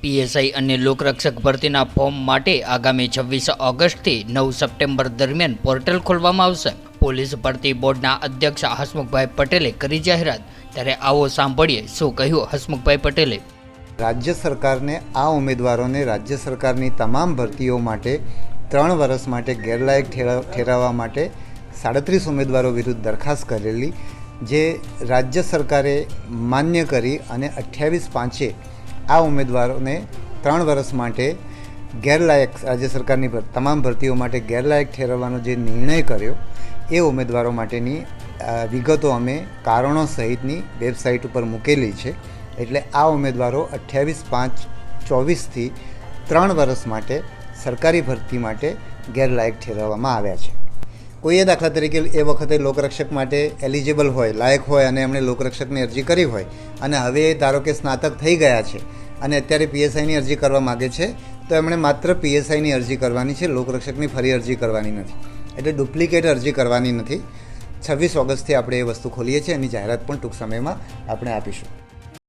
PSI અને લોકરક્ષક ભરતીના form માટે આગામી છવ્વીસ ઓગસ્ટથી નવ સપ્ટેમ્બર દરમિયાન પોર્ટલ ખોલવામાં આવશે. પોલીસ ભરતી બોર્ડના અધ્યક્ષ હસમુખભાઈ પટેલે કરી જાહેરાત. ત્યારે આવો સાંભળીએ શું કહ્યું હસમુખભાઈ પટેલે. રાજ્ય સરકારને આ ઉમેદવારોને રાજ્ય સરકારની તમામ ભરતીઓ માટે ત્રણ વર્ષ માટે ગેરલાયક ઠેરા- ઠેરવવા માટે સાડત્રીસ ઉમેદવારો વિરુદ્ધ દરખાસ્ત કરેલી, જે રાજ્ય સરકારે માન્ય કરી અને અઠ્યાવીસ પાંચે આ ઉમેદવારોને ત્રણ વર્ષ માટે ગેરલાયક રાજ્ય સરકારની તમામ ભરતીઓ માટે ગેરલાયક ઠેરવવાનો જે નિર્ણય કર્યો, એ ઉમેદવારો માટેની વિગતો અમે કારણો સહિતની વેબસાઇટ ઉપર મૂકેલી છે. એટલે આ ઉમેદવારો અઠ્યાવીસ પાંચ ચોવીસથી ત્રણ વર્ષ માટે સરકારી ભરતી માટે ગેરલાયક ઠેરવવામાં આવ્યા છે. કોઈએ દાખલા તરીકે એ વખતે લોકરક્ષક માટે એલિજિબલ હોય, લાયક હોય અને એમણે લોકરક્ષકની અરજી કરી હોય અને હવે ધારો કે સ્નાતક થઈ ગયા છે અને અત્યારે પીએસઆઈની અરજી કરવા માગે છે, તો એમણે માત્ર પીએસઆઈની અરજી કરવાની છે, લોકરક્ષકની ફરી અરજી કરવાની નથી. એટલે ડુપ્લિકેટ અરજી કરવાની નથી. છવ્વીસ ઓગસ્ટથી આપણે એ વસ્તુ ખોલીએ છીએ, એની જાહેરાત પણ ટૂંક સમયમાં આપણે આપીશું.